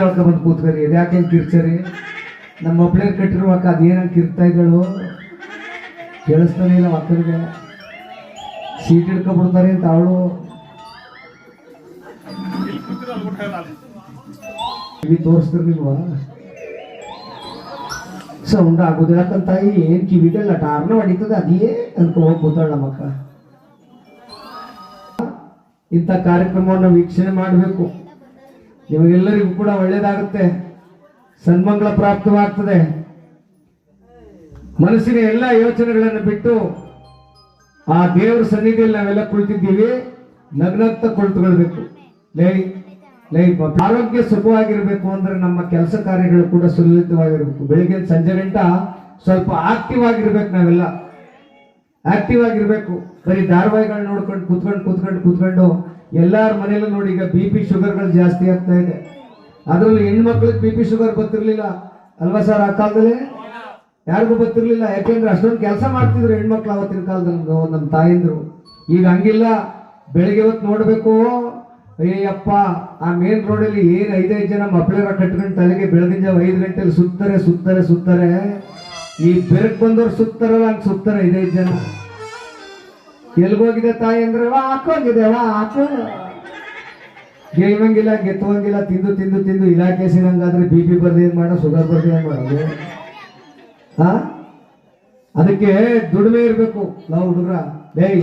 ಬಂದು ಕೂತ್ಕರಿ ಯಾಕೆ ಹೆಂಗೆ ಕಿರ್ಚರಿ ನಮ್ಮ ಕಟ್ಟಿರುವ ಅಕ್ಕ ಅದೇನಂಗೆ ಕಿರ್ತಾ ಇದ್ದಳು? ಕೇಳಿಸ್ತಾನೆ ಇಲ್ಲ ಮಕ್ಕಳಿಗೆ ಸೀಟ್ ಹಿಡ್ಕೊಬಿಡ್ತಾರೆ ಅಂತ ಅವಳು. ಕಿವಿ ತೋರಿಸ್ತಿರ್ಲಿಲ್ವಾ? ಸೌಂಡ್ ಆಗೋದಿಲ್ಲ ತಾಯಿ, ಏನ್ ಕಿವಿಗೆಲ್ಲ ಟಾರ್ನ ಹೊಡಿತದೆ, ಅದೇ ಅಂತ ಹೋಗಿ ಕೂತಾಳ ನಮ್ಮಕ್ಕ ಇಂಥ ಕಾರ್ಯಕ್ರಮವನ್ನು ವೀಕ್ಷಣೆ ಮಾಡಬೇಕು. ನಿಮಗೆಲ್ಲರಿಗೂ ಕೂಡ ಒಳ್ಳೇದಾಗುತ್ತೆ. ಸನ್ಮಂಗಳ ಪ್ರಾಪ್ತವಾಗ್ತದೆ ಮನಸ್ಸಿನ ಎಲ್ಲ ಯೋಚನೆಗಳನ್ನು ಬಿಟ್ಟು ಆ ದೇವರ ಸನ್ನಿಧಿಯಲ್ಲಿ ನಾವೆಲ್ಲ ಕುಳಿತಿದ್ದೀವಿ. ನಗ್ನಗ್ತ ಕುಳಿತುಕೊಳ್ಬೇಕು ಲೈ ಲೈ. ಆರೋಗ್ಯ ಸುಖವಾಗಿರ್ಬೇಕು ಅಂದ್ರೆ ನಮ್ಮ ಕೆಲಸ ಕಾರ್ಯಗಳು ಕೂಡ ಸುಲಲಿತವಾಗಿರ್ಬೇಕು. ಬೆಳಿಗ್ಗೆ ಸಂಜೆ ಗಂಟ ಸ್ವಲ್ಪ ಆಕ್ಟಿವ್ ಆಗಿರ್ಬೇಕು ನಾವೆಲ್ಲ. ಆಕ್ಟಿವ್ ಆಗಿರ್ಬೇಕು. ಬರೀ ಧಾರಾವಾಹಿಗಳನ್ನ ನೋಡ್ಕೊಂಡು ಕುತ್ಕೊಂಡು ಕುತ್ಕೊಂಡು, ಕೂತ್ಕೊಂಡು ಎಲ್ಲಾರ ಮನೆಯಲ್ಲೂ ನೋಡಿ ಈಗ ಬಿ ಪಿ ಶುಗರ್ಗಳು ಜಾಸ್ತಿ ಆಗ್ತಾ ಇದೆ. ಅದರಲ್ಲಿ ಹೆಣ್ಮಕ್ಳಿಗೆ ಬಿ ಪಿ ಶುಗರ್ ಗೊತ್ತಿರಲಿಲ್ಲ ಅಲ್ವಾ ಸರ್ ಆ ಕಾಲದಲ್ಲಿ? ಯಾರಿಗೂ ಗೊತ್ತಿರಲಿಲ್ಲ ಯಾಕೆಂದ್ರೆ ಅಷ್ಟೊಂದು ಕೆಲಸ ಮಾಡ್ತಿದ್ರು ಹೆಣ್ಮಕ್ಳು ಅವತ್ತಿನ ಕಾಲದಲ್ಲಿ ನಮ್ಮ- ತಾಯಂದ್ರು. ಈಗ ಹಂಗಿಲ್ಲ. ಬೆಳಿಗ್ಗೆ ಹೊತ್ತು ನೋಡಬೇಕು. ಅಯ್ಯಪ್ಪ ಆ ಮೇನ್ ರೋಡಲ್ಲಿ ಏನ್ ಐದೈದು ಜನ ಮಕ್ಕಳೆಲ್ಲ ಕಟ್ಕೊಂಡು ತಲೆಗೆ ಬೆಳಗಿನ ಜಾವ ಐದು ಗಂಟೆಲಿ ಸುತ್ತಾರೆ ಸುತ್ತಾರೆ ಸುತ್ತಾರೆ. ಈ ಬೆರಕ್ ಬಂದವ್ರು ಸುತ್ತಾರಲ್ಲ, ಹಂಗೆ ಸುತ್ತಾರೆ ಐದೈದು ಜನ. ಎಲ್ಗೋಗಿದೆ ತಾಯಿ ಅಂದ್ರೆ ಹಾಕೋಗಿದೆ ವಾ, ಹಾಕೋ. ಗೆಯ್ವಂಗಿಲ್ಲ ಗೆತ್ತುವಂಗಿಲ್ಲ ತಿಂದು ತಿಂದು ತಿಂದು ಇಲಾಖೆ ಸಿಗಂಗಾದ್ರೆ ಬಿ ಪಿ ಬರ್ದು ಏನ್ ಮಾಡೋ ಶುಗರ್ ಬರ್ದು ಏನ್ ಮಾಡೋದು ಹಾ ಅದಕ್ಕೆ ದುಡಿಮೆ ಇರಬೇಕು, ನಾವು ಹುಡುಗ್ರ. ಡೇಯ್